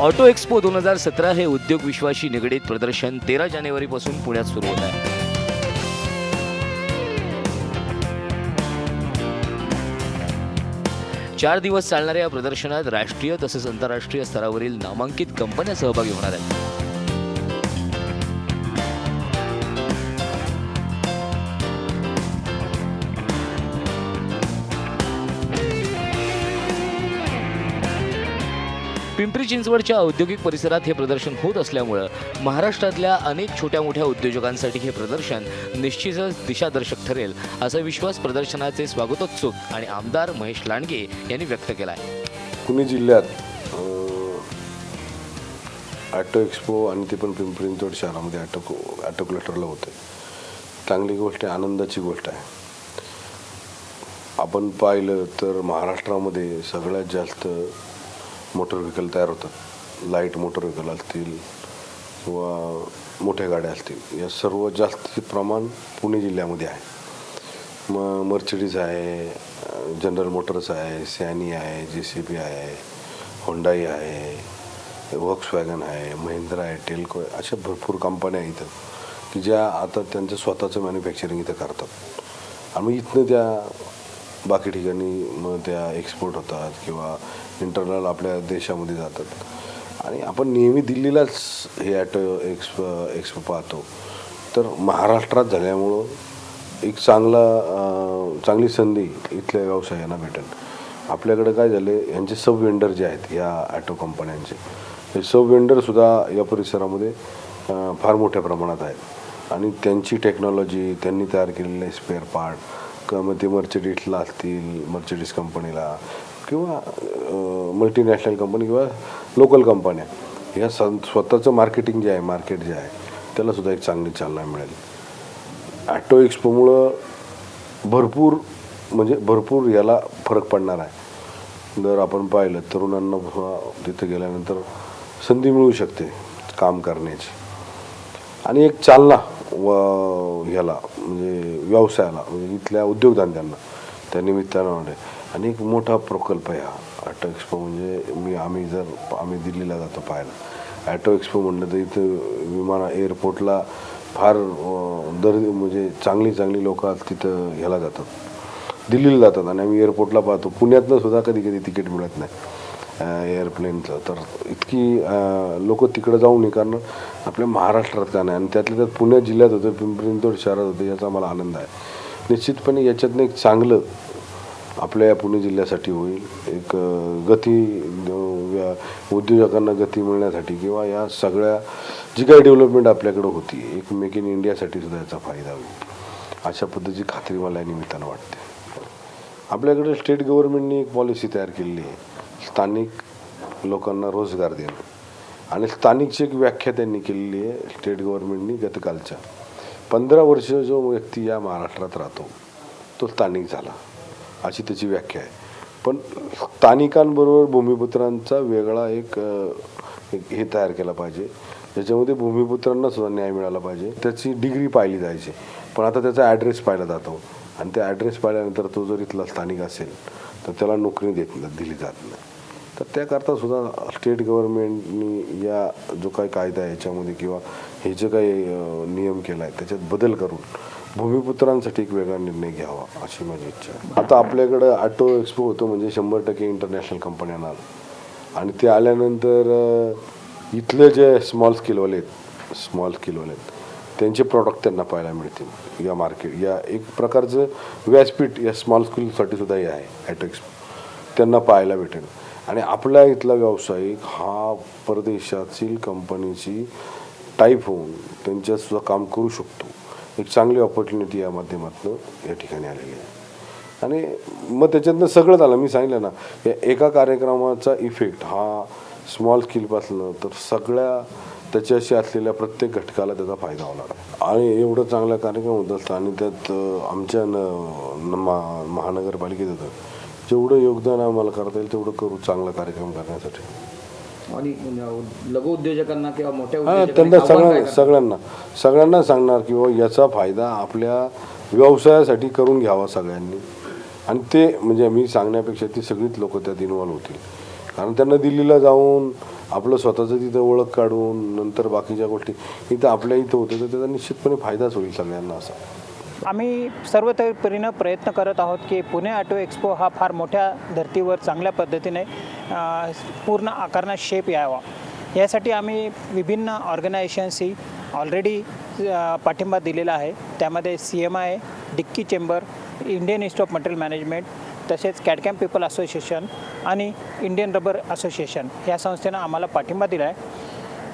Auto expo दोन हजार सतरा हे उद्योग विश्वाशी निगडीत प्रदर्शन तेरा जानेवारीपासून पुण्यात सुरू होत आहे. चार दिवस चालणाऱ्या या प्रदर्शनात राष्ट्रीय तसेच आंतरराष्ट्रीय स्तरावरील नामांकित कंपन्या सहभागी होणार आहेत. पिंपरी चिंचवडच्या औद्योगिक परिसरात हे प्रदर्शन होत असल्यामुळं महाराष्ट्रातल्या अनेक छोट्या मोठ्या उद्योजकांसाठी हे प्रदर्शन निश्चितच दिशादर्शक ठरेल असा विश्वास प्रदर्शनाचे स्वागतोत्सुक आणि आमदार महेश लांडगे यांनी व्यक्त केला आहे पुणे जिल्ह्यात ॲटो एक्सपो आणि ते पण पिंपरी चिंचवड शहरामध्ये ॲटो ॲटो क्लस्टरला होते चांगली गोष्ट आहे आनंदाची गोष्ट आहे. आपण पाहिलं तर महाराष्ट्रामध्ये सगळ्यात जास्त मोटर व्हेकल तयार होतात. लाइट मोटर व्हेकल असतील किंवा मोठ्या गाड्या असतील. या सर्व जास्तीचे प्रमाण पुणे जिल्ह्यामध्ये आहे. मग मर्सिडीज आहे जनरल मोटर्स आहे सॅनी आहे जे सी बी आहे होंडाई आहे वॉक्स वॅगन आहे महिंद्रा आहे टेल्को आहे अशा भरपूर कंपन्या इथं की ज्या आता त्यांचं स्वतःचं मॅन्युफॅक्चरिंग इथं करतात. आणि इथनं त्या बाकी ठिकाणी मग त्या एक्सपोर्ट होतात किंवा इंटरनल आपल्या देशामध्ये जातात. आणि आपण नेहमी दिल्लीलाच हे ॲटो एक्सप एक्सपो पाहतो. तर महाराष्ट्रात झाल्यामुळं एक चांगला चांगली संधी इथल्या व्यवसायांना भेटेल. आपल्याकडे काय झाले यांचे सब वेंडर जे आहेत या ॲटो कंपन्यांचे हे सब वेंडरसुद्धा या परिसरामध्ये फार मोठ्या प्रमाणात आहेत. आणि त्यांची टेक्नॉलॉजी त्यांनी तयार केलेले स्पेअर पार्ट का मग ते मर्चडीजला असतील मर्चडीज कंपनीला किंवा मल्टीनॅशनल कंपनी किंवा लोकल कंपन्या ह्या स स्वतःचं मार्केटिंग जे आहे मार्केट जे आहे त्यालासुद्धा एक चांगली चालना मिळेल. ॲटो एक्सपोमुळं भरपूर म्हणजे भरपूर याला फरक पडणार आहे. जर आपण पाहिलं तरुणांना तिथं गेल्यानंतर संधी मिळू शकते काम करण्याची. आणि एक चालना व ह्याला म्हणजे व्यवसायाला म्हणजे इथल्या उद्योगधंद्यांना त्या निमित्तानं होणे आणि एक मोठा प्रकल्प आहे हा. ॲटो एक्सपो म्हणजे मी आम्ही जर आम्ही दिल्लीला जातो पाहायला. ॲटो एक्सपो म्हणलं तर इथं विमान एअरपोर्टला फार दर म्हणजे चांगली चांगली लोक तिथं ह्याला जातात. दिल्लीला जातात आणि आम्ही एअरपोर्टला पाहतो. पुण्यातनं सुद्धा कधी कधी तिकीट मिळत नाही. एअरप्लेनचं तर इतकी लोक तिकडं जाऊन नये कारण आपल्या महाराष्ट्रात का नाही आणि त्यातल्या त्यात पुणे जिल्ह्यात होतं पिंपरी चिंचवड शहरात होतं याचा मला आनंद आहे. निश्चितपणे याच्यातनं एक चांगलं आपल्या या पुणे जिल्ह्यासाठी होईल. एक गती उद्योजकांना गती मिळण्यासाठी किंवा या सगळ्या जी काही डेव्हलपमेंट आपल्याकडं होती एक मेक इन इंडियासाठी सुद्धा याचा फायदा होईल. अशा पद्धतीची खात्री मला या निमित्तानं वाटते. आपल्याकडे स्टेट गव्हर्नमेंटने एक पॉलिसी तयार केलेली आहे. स्थानिक लोकांना रोजगार देणं. आणि स्थानिकची एक व्याख्या त्यांनी केलेली आहे स्टेट गव्हर्नमेंटनी गतकालच्या. पंधरा वर्ष जो व्यक्ती या महाराष्ट्रात राहतो तो स्थानिक झाला. अशी त्याची व्याख्या आहे. पण स्थानिकांबरोबर भूमिपुत्रांचा वेगळा एक एक हे तयार केला पाहिजे. ज्याच्यामध्ये भूमिपुत्रांना सुद्धा न्याय मिळाला पाहिजे. त्याची डिग्री पाहिली जायची. पण आता त्याचा ॲड्रेस पाहिला जातो. आणि त्या ॲड्रेस पाहिल्यानंतर तो जर इथला स्थानिक असेल तर त्याला नोकरी देत नाही दिली जात नाही. तर त्याकरता सुद्धा स्टेट गव्हर्नमेंटनी या जो काही कायदा आहे याच्यामध्ये किंवा हे जे काही नियम केला आहे त्याच्यात बदल करून भूमिपुत्रांसाठी एक वेगळा निर्णय घ्यावा अशी माझी इच्छा आहे. आता आपल्याकडं ऑटो एक्सपो होतो म्हणजे शंभर टक्के इंटरनॅशनल कंपन्या येणार आणि ते आल्यानंतर इथले जे स्मॉल स्किलवाले आहेत स्मॉल स्किलवाले आहेत त्यांचे प्रॉडक्ट त्यांना पाहायला मिळतील या मार्केट या एक प्रकारचं व्यासपीठ या स्मॉल स्किलसाठी सुद्धा हे आहे ॲटो एक्सपो. त्यांना पाहायला भेटेल. आणि आपल्या इथला व्यावसायिक हा परदेशातील कंपनीची टाईप होऊन त्यांच्यातसुद्धा काम करू शकतो. एक चांगली ऑपॉर्च्युनिटी या माध्यमातून या ठिकाणी आलेली आहे. आणि मग त्याच्यातनं सगळं झालं मी सांगितलं ना या एका कार्यक्रमाचा इफेक्ट हा स्मॉल स्किलपासनं तर सगळ्या त्याच्याशी असलेल्या प्रत्येक घटकाला त्याचा फायदा होणार आणि एवढं चांगला कार्यक्रम होत असतं आणि त्यात आमच्या न न- मा- महानगरपालिकेत होतं. जेवढं योगदान आम्हाला करता येईल तेवढं करू चांगला कार्यक्रम करण्यासाठी. आणि लघु उद्योजकांना किंवा मोठ्या हा त्यांना आव्हान काय सगळ्या करता? सगळ्यांना सगळ्यांना सांगणार की बाबा याचा फायदा आपल्या व्यवसायासाठी करून घ्यावा सगळ्यांनी. आणि ते म्हणजे मी सांगण्यापेक्षा ती सगळीच लोक त्यात इन्व्हॉल्व होतील. कारण त्यांना दिल्लीला जाऊन आपलं स्वतःचं तिथं ओळख काढून नंतर बाकीच्या गोष्टी इथं आपल्या इथं होतं तर त्याचा निश्चितपणे फायदाच होईल सगळ्यांना असा. आम्ही सर्व तऱ्हेनं प्रयत्न करत आहोत की पुणे ऑटो एक्सपो हा फार मोठ्या धर्तीवर चांगल्या पद्धतीने पूर्ण आकारानं शेप यावा. यासाठी आम्ही विभिन्न ऑर्गनायझेशन्सही ऑलरेडी पाठिंबा दिलेला आहे. त्यामध्ये C M I DICCI chamber Indian institute of material management तसेच कॅडकॅम पीपल असोसिएशन आणि इंडियन रबर असोसिएशन ह्या संस्थेनं आम्हाला पाठिंबा दिला आहे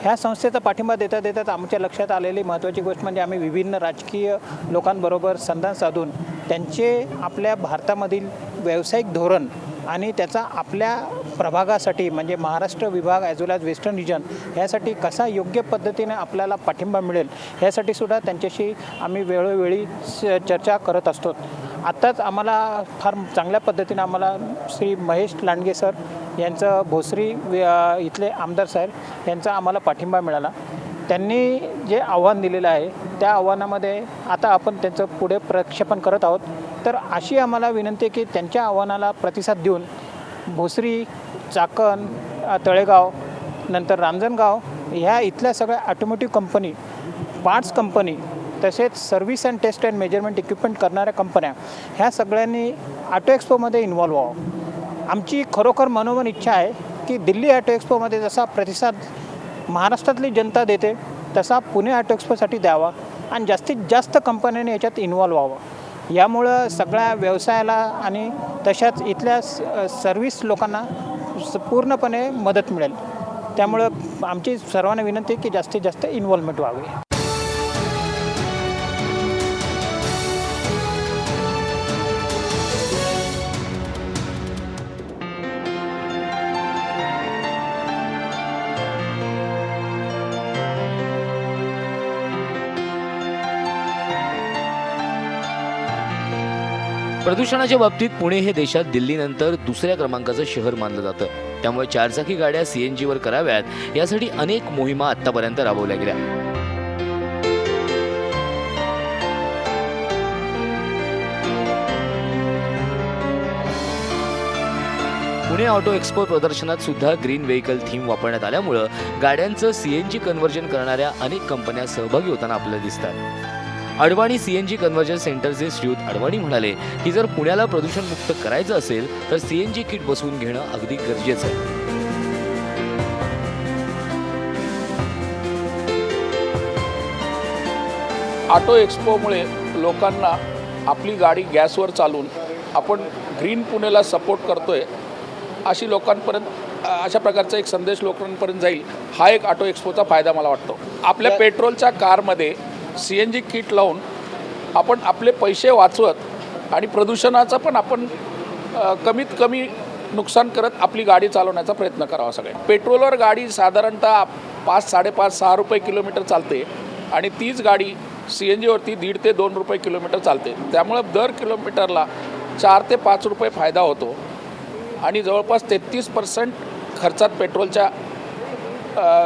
ह्या संस्थेचा पाठिंबा देता देतात आमच्या लक्षात आलेली महत्त्वाची गोष्ट म्हणजे आम्ही विभिन्न राजकीय लोकांबरोबर संधान साधून त्यांचे आपल्या भारतामधील व्यावसायिक धोरण आणि त्याचा आपल्या प्रभागासाठी म्हणजे महाराष्ट्र विभाग as well as western region ह्यासाठी कसा योग्य पद्धतीने आपल्याला पाठिंबा मिळेल ह्यासाठी सुद्धा त्यांच्याशी आम्ही वेळोवेळी चर्चा करत असतो. आत्ताच आम्हाला फार चांगल्या पद्धतीने आम्हाला श्री महेश लांडगे सर यांचं भोसरी इथले आमदार साहेब यांचा आम्हाला पाठिंबा मिळाला. त्यांनी जे आव्हान दिलेलं आहे त्या आव्हानामध्ये आता आपण त्यांचं पुढे प्रक्षेपण करत आहोत. तर अशी आम्हाला विनंती आहे की त्यांच्या आव्हानाला प्रतिसाद देऊन भोसरी चाकण तळेगाव नंतर रांजणगाव ह्या इथल्या सगळ्या ऑटोमोटिव्ह कंपनी पार्ट्स कंपनी तसेच service and test and measurement equipment करणाऱ्या कंपन्या ह्या सगळ्यांनी ऑटो एक्सपोमध्ये इन्व्हॉल्व व्हावं. आमची खरोखर मनोमन इच्छा आहे की दिल्ली ॲटो एक्सपोमध्ये जसा प्रतिसाद महाराष्ट्रातली जनता देते तसा पुणे ॲटो एक्सपोसाठी द्यावा आणि जास्तीत जास्त कंपन्यांनी याच्यात इन्व्हॉल्व्ह व्हावं. यामुळं सगळ्या व्यवसायाला आणि तशाच इथल्या स सर्व्हिस लोकांना स- पूर्णपणे मदत मिळेल. त्यामुळं आमची सर्वांना विनंती आहे की जास्तीत जास्त इन्व्हॉल्वमेंट व्हावी. प्रदूषणाच्या बाबतीत पुणे हे देशात दिल्लीनंतर दुसऱ्या क्रमांकाचं शहर मानलं जातं. त्यामुळे चारचाकी गाड्या सीएनजीवर कराव्यात. यासाठी अनेक मोहिमा आतापर्यंत राबवल्या गेल्या. पुणे ऑटो एक्सपो प्रदर्शनात सुद्धा ग्रीन व्हेकल थीम वापरण्यात आल्यामुळं गाड्यांचं सीएनजी कन्व्हर्जन करणाऱ्या अनेक कंपन्या सहभागी होताना आपल्याला दिसतात. अडवाणी सीएनजी कन्व्हर्जन सेंटरचे श्रीयुत अडवाणी म्हणाले की जर पुण्याला प्रदूषणमुक्त करायचं असेल तर सीएनजी किट बसवून घेणं अगदी गरजेचं आहे. ऑटो एक्सपोमुळे लोकांना आपली गाडी गॅसवर चालून आपण ग्रीन पुणेला सपोर्ट करतोय अशी लोकांपर्यंत अशा प्रकारचा एक संदेश लोकांपर्यंत जाईल. हा एक ऑटो एक्सपोचा फायदा मला वाटतो. आपल्या पेट्रोलच्या कारमध्ये सी एन जी किट लावून आपण आपले पैसे वाचवत आणि प्रदूषणाचं पण आपण कमीत कमी नुकसान करत आपली गाडी चालवण्याचा प्रयत्न करावा सगळे पेट्रोलवर गाडी साधारणतः पाच साडेपाच सहा रुपये किलोमीटर चालते आणि तीच गाडी सी एन जीवरती दीड ते दोन रुपये किलोमीटर चालते. त्यामुळं दर किलोमीटरला चार ते पाच रुपये फायदा होतो आणि जवळपास तेहतीस पर्सेंट खर्चात पेट्रोलच्या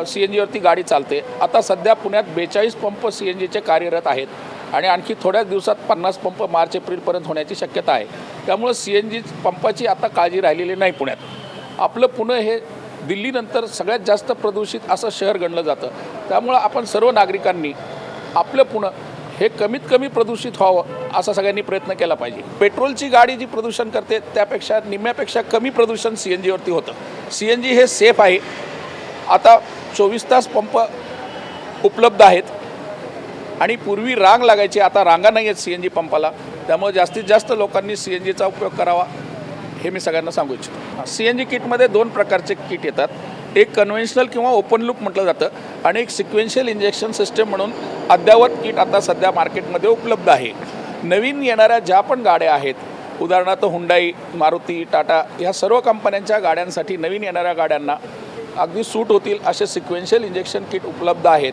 सी एन जीवरती गाडी चालते. आता सध्या पुण्यात बेचाळीस पंप सी एन जीचे कार्यरत आहेत आणि आणखी थोड्याच दिवसात पन्नास पंप मार्च एप्रिलपर्यंत होण्याची शक्यता आहे. त्यामुळं सी एन जी पंपाची आता काळजी राहिलेली नाही पुण्यात. आपलं पुणे हे दिल्लीनंतर सगळ्यात जास्त प्रदूषित असं शहर गणलं जातं. त्यामुळं आपण सर्व नागरिकांनी आपलं पुणं हे कमीत कमी प्रदूषित व्हावं असा सगळ्यांनी प्रयत्न केला पाहिजे. पेट्रोलची गाडी जी प्रदूषण करते त्यापेक्षा निम्म्यापेक्षा कमी प्रदूषण सी एन जीवरती होतं. सी एन जी हे सेफ आहे. आता चोवीस तास पंप उपलब्ध आहेत. आणि पूर्वी रांग लागायची आता रांगा नाही आहेत सी एन जी पंपाला. त्यामुळे जास्तीत जास्त लोकांनी सी एन जीचा उपयोग करावा हे मी सगळ्यांना सांगू इच्छितो. सी एन जी किटमध्ये दोन प्रकारचे किट येतात. एक कन्व्हेन्शनल किंवा ओपन लूप म्हटलं जातं आणि एक सिक्वेन्शियल इंजेक्शन सिस्टम म्हणून अद्यावत किट आता सध्या मार्केटमध्ये उपलब्ध आहे. नवीन येणाऱ्या ज्या पण गाड्या आहेत उदाहरणार्थ हुंडाई मारुती टाटा ह्या सर्व कंपन्यांच्या गाड्यांसाठी नवीन येणाऱ्या गाड्यांना अगदी सूट होतील असे सिक्वेन्शियल इंजेक्शन किट उपलब्ध आहेत.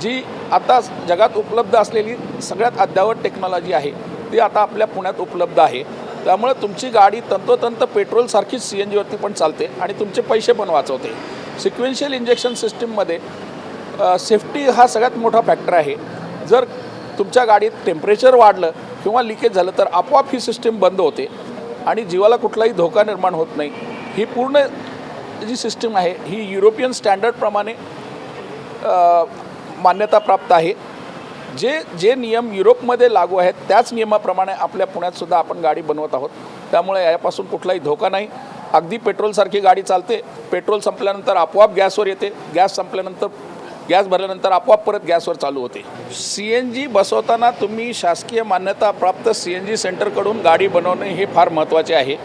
जी आता जगात उपलब्ध असलेली सगळ्यात अद्यावत टेक्नॉलॉजी आहे. ती आता आपल्या पुण्यात उपलब्ध आहे. त्यामुळे तुमची गाडी तंतोतंत पेट्रोलसारखीच सी एन जीवरती पण चालते आणि तुमचे पैसे पण वाचवते. सिक्वेन्शियल इंजेक्शन सिस्टीममध्ये सेफ्टी हा सगळ्यात मोठा फॅक्टर आहे. जर तुमच्या गाडीत टेम्परेचर वाढलं किंवा लिकेज झालं तर आपोआप ही सिस्टीम बंद होते आणि जीवाला कुठलाही धोका निर्माण होत नाही. ही पूर्ण जी सिस्टीम आहे ही युरोपियन स्टँडर्डप्रमाणे मान्यता प्राप्त आहे. जे जे नियम युरोपमध्ये लागू आहेत त्याच नियमाप्रमाणे आपल्या पुण्यातसुद्धा आपण गाडी बनवत आहोत. त्यामुळे यापासून कुठलाही धोका नाही. अगदी पेट्रोलसारखी गाडी चालते. पेट्रोल संपल्यानंतर आपोआप गॅसवर येते. गॅस संपल्यानंतर गॅस भरल्यानंतर आपोआप परत गॅसवर चालू होते. सी एन जी बसवताना तुम्ही शासकीय मान्यताप्राप्त सी एन जी सेंटरकडून गाडी बनवणे हे फार महत्त्वाचे आहे.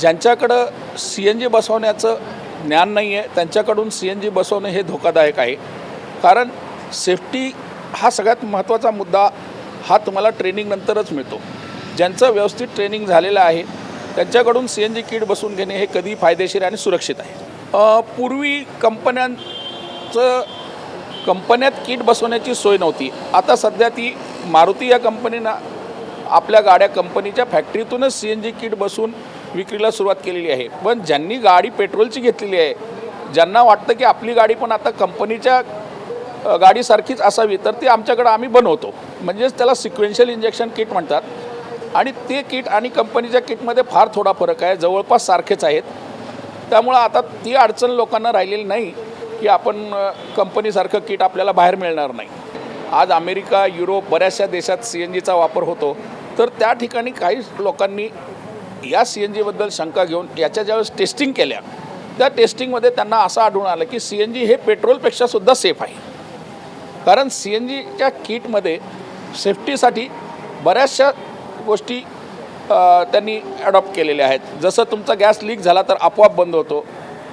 ज्यांच्याकडं सी एन जी बसवण्याचं ज्ञान नाही आहे त्यांच्याकडून सी एन जी बसवणं हे धोकादायक आहे. कारण सेफ्टी हा सगळ्यात महत्त्वाचा मुद्दा हा तुम्हाला ट्रेनिंगनंतरच मिळतो. ज्यांचं व्यवस्थित ट्रेनिंग झालेलं आहे त्यांच्याकडून सी एन जी किट बसवून घेणे हे कधी फायदेशीर आणि सुरक्षित आहे. पूर्वी कंपन्यांचं कंपन्यात किट बसवण्याची सोय नव्हती. आता सध्या ती मारुती या कंपनीनं आपल्या गाड्या कंपनीच्या फॅक्टरीतूनच सी एन जी किट बसून विक्रीला सुरुवात केलेली आहे. पण ज्यांनी गाडी पेट्रोलची घेतलेली आहे ज्यांना वाटतं की आपली गाडी पण आता कंपनीच्या गाडीसारखीच असावी तर ती आमच्याकडं आम्ही बनवतो. म्हणजेच त्याला सिक्वेन्शियल इंजेक्शन किट म्हणतात. आणि ते किट आणि कंपनीच्या किटमध्ये फार थोडा फरक आहे. जवळपास सारखेच आहेत. त्यामुळं आता ती अडचण लोकांना राहिलेली नाही की आपण कंपनीसारखं किट आपल्याला बाहेर मिळणार नाही. आज अमेरिका युरोप बऱ्याचशा देशात सी एन जीचा वापर होतो. तर त्या ठिकाणी काही लोकांनी या सी एन जीबद्दल शंका घेऊन याच्या ज्यावेळेस टेस्टिंग केल्या त्या टेस्टिंगमध्ये त्यांना असं आढळून आलं की सी एन जी हे पेट्रोलपेक्षा सुद्धा सेफ आहे. कारण सी एन जीच्या किटमध्ये सेफ्टीसाठी बऱ्याचशा गोष्टी त्यांनी ॲडॉप्ट केलेल्या आहेत. जसं तुमचा गॅस लीक झाला तर आपोआप बंद होतो.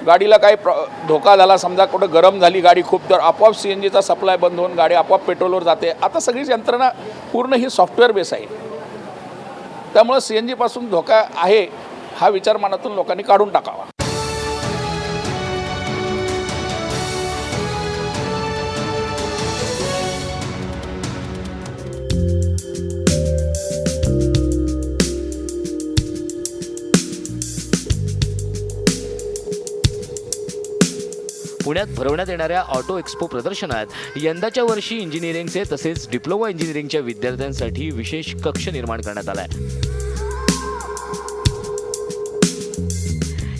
गाडीला काही प्र धोका झाला समजा कुठं गरम झाली गाडी खूप तर आपोआप सी एन जीचा सप्लाय बंद होऊन गाडी आपोआप पेट्रोलवर जाते. आता सगळीच यंत्रणा पूर्ण ही सॉफ्टवेअर बेस आहे. त्यामुळं सी एन जीपासून धोका आहे हा विचार मनातून लोकांनी काढून टाकावा. पुण्यात भरवण्यात येणाऱ्या ऑटो एक्स्पो प्रदर्शनात यंदाच्या वर्षी इंजिनिअरिंगचे तसेच डिप्लोमा इंजिनिअरिंगच्या विद्यार्थ्यांसाठी विशेष कक्ष निर्माण करण्यात आला आहे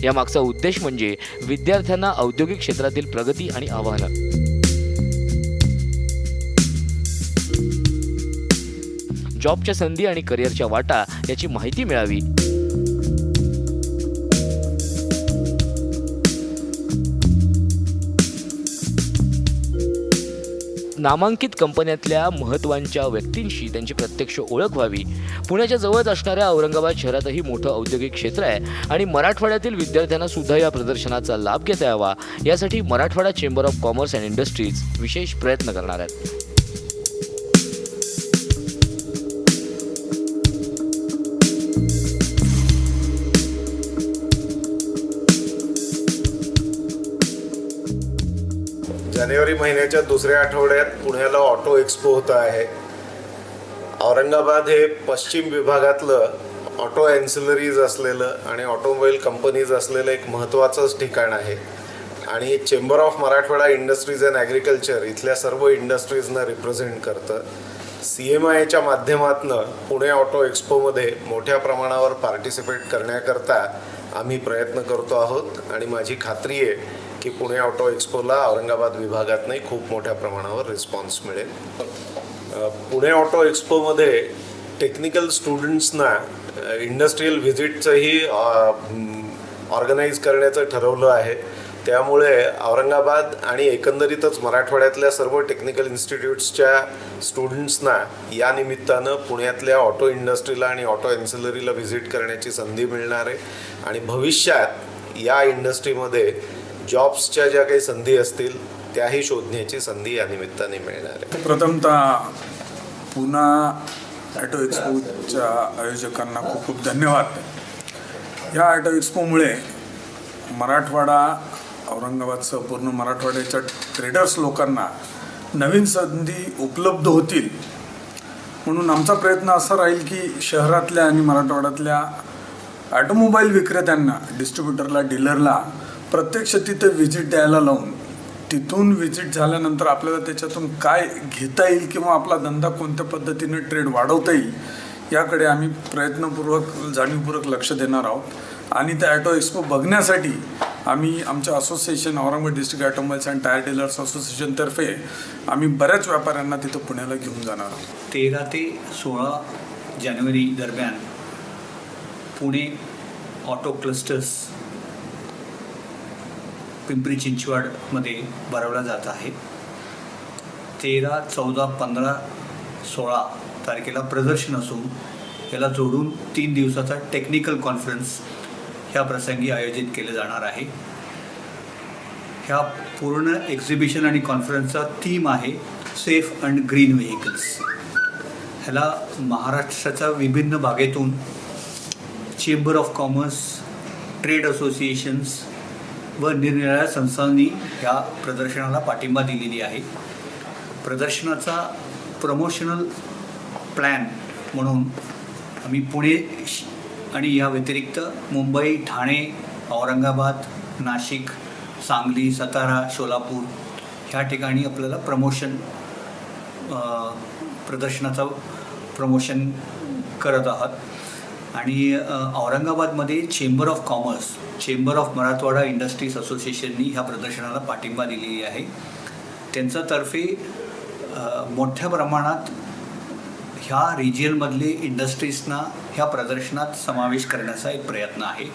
यामागचा उद्देश म्हणजे विद्यार्थ्यांना औद्योगिक क्षेत्रातील प्रगती आणि आव्हानं. जॉबच्या संधी आणि करिअरच्या वाटा याची माहिती मिळावी. नामांकित कंपन्यातल्या महत्त्वांच्या व्यक्तींशी त्यांची प्रत्यक्ष ओळख व्हावी. पुण्याच्या जवळच असणाऱ्या औरंगाबाद शहरातही मोठं औद्योगिक क्षेत्र आहे आणि मराठवाड्यातील विद्यार्थ्यांना सुद्धा या प्रदर्शनाचा लाभ घेता यावा. यासाठी Marathwada chamber of commerce and industries विशेष प्रयत्न करणार आहेत. जानेवारी महिन्याच्या दुसऱ्या आठवड्यात पुण्याला ऑटो एक्सपो होत आहे. औरंगाबाद हे पश्चिम विभागातलं ऑटो अँसिलरीज असलेलं आणि ऑटोमोबाईल कंपनीज असलेलं एक महत्त्वाचंच ठिकाण आहे. आणि chamber of Marathwada industries and agriculture इथल्या सर्व इंडस्ट्रीजना रिप्रेझेंट करतं. सी एम आयच्या माध्यमातनं पुणे ऑटो एक्सपोमध्ये मोठ्या प्रमाणावर पार्टिसिपेट करण्याकरता आम्ही प्रयत्न करतो आहोत आणि माझी खात्री आहे की पुणे ऑटो एक्सपोला औरंगाबाद विभागातनंही खूप मोठ्या प्रमाणावर रिस्पॉन्स मिळेल. पुणे ऑटो एक्सपोमध्ये टेक्निकल स्टुडंट्सना इंडस्ट्रीयल व्हिजिटचंही ऑर्गनाईज करण्याचं ठरवलं आहे. त्यामुळे औरंगाबाद आणि एकंदरीतच मराठवाड्यातल्या सर्व टेक्निकल इन्स्टिट्यूट्सच्या स्टुडंट्सना या निमित्तानं पुण्यातल्या ऑटो इंडस्ट्रीला आणि ऑटो एन्सिलरीला व्हिजिट करण्याची संधी मिळणार आहे. आणि भविष्यात या इंडस्ट्रीमध्ये जॉब्सच्या ज्या काही संधी असतील त्याही शोधण्याची संधी या निमित्ताने मिळणार आहे. प्रथमतः पुन्हा ॲटो एक्सपोच्या आयोजकांना खूप खूप धन्यवाद. या ॲटो एक्सपोमुळे मराठवाडा औरंगाबादसह पूर्ण मराठवाड्याच्या ट्रेडर्स लोकांना नवीन संधी उपलब्ध होतील. म्हणून आमचा प्रयत्न असा राहील की शहरातल्या आणि मराठवाड्यातल्या ॲटोमोबाईल विक्रेत्यांना डिस्ट्रीब्युटरला डीलरला प्रत्यक्ष तिथे व्हिजिट द्यायला लावून तिथून व्हिजिट झाल्यानंतर आपल्याला त्याच्यातून काय घेता येईल किंवा आपला धंदा कोणत्या पद्धतीने ट्रेड वाढवता येईल याकडे आम्ही प्रयत्नपूर्वक जाणीवपूर्वक लक्ष देणार आहोत. आणि त्या ॲटो एक्सपो बघण्यासाठी आम्ही आमच्या association Aurangabad district automobiles and tyre dealers असोसिएशनतर्फे आम्ही बऱ्याच व्यापाऱ्यांना तिथं पुण्याला घेऊन जाणार आहोत. तेरा ते सोळा जानेवारी दरम्यान पुणे ऑटो क्लस्टर्स पिंपरी चिंचवडमध्ये भरवला जात आहे. तेरा चौदा पंधरा सोळा तारखेला प्रदर्शन असून याला जोडून तीन दिवसाचा टेक्निकल कॉन्फरन्स ह्या प्रसंगी आयोजित केलं जाणार आहे. ह्या पूर्ण एक्झिबिशन आणि कॉन्फरन्सचा थीम आहे सेफ अँड ग्रीन व्हेकल्स ह्याला महाराष्ट्राच्या विभिन्न भागेतून chamber of commerce trade associations व निरनिराळ्या संस्थांनी ह्या प्रदर्शनाला पाठिंबा दिलेली आहे. प्रदर्शनाचा प्रमोशनल प्लॅन म्हणून आम्ही पुणे श- आणि या व्यतिरिक्त मुंबई ठाणे औरंगाबाद नाशिक सांगली सातारा सोलापूर ह्या ठिकाणी आपल्याला प्रमोशन प्रदर्शनाचा प्रमोशन करत आहात. आणि औरंगाबादमध्ये chamber of commerce chamber of Marathwada industries असोसिएशननी ह्या प्रदर्शनाला पाठिंबा दिलेली आहे. त्यांच्यातर्फे मोठ्या प्रमाणात ह्या रिजियनमधले इंडस्ट्रीजना ह्या प्रदर्शनात समावेश करण्याचा एक प्रयत्न आहे.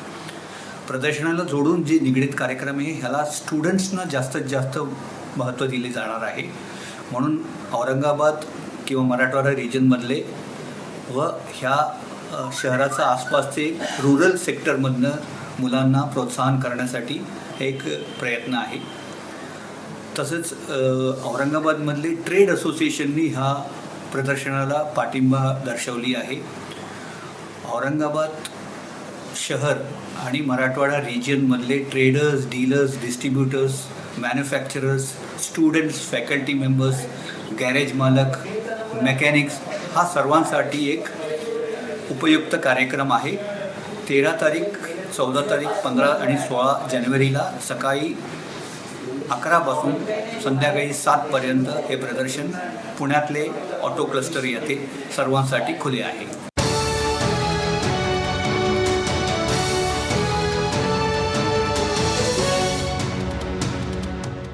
प्रदर्शनाला जोडून जे निगडीत कार्यक्रम आहे ह्याला स्टुडंट्सना जास्तीत जास्त महत्त्व दिले जाणार आहे. म्हणून औरंगाबाद किंवा मराठवाडा रिजनमधले व ह्या शहराचा आसपासचे रुरल सेक्टरमधनं मुलांना प्रोत्साहन करण्यासाठी एक प्रयत्न आहे. तसंच औरंगाबादमधले ट्रेड असोसिएशननी ह्या प्रदर्शनाला पाठिंबा दर्शवली आहे. औरंगाबाद शहर आणि Marathwada रिजनमधले traders dealers distributors manufacturers students faculty members garage मालक मेकॅनिक्स हा सर्वांसाठी एक उपयुक्त कार्यक्रम आहे. तेरा तारीख चौदा तारीख पंधरा आणि सोळा जानेवारीला सकाळी अकरापासून संध्याकाळी सातपर्यंत हे प्रदर्शन पुण्यातले ऑटो क्लस्टर येथे सर्वांसाठी खुले आहे.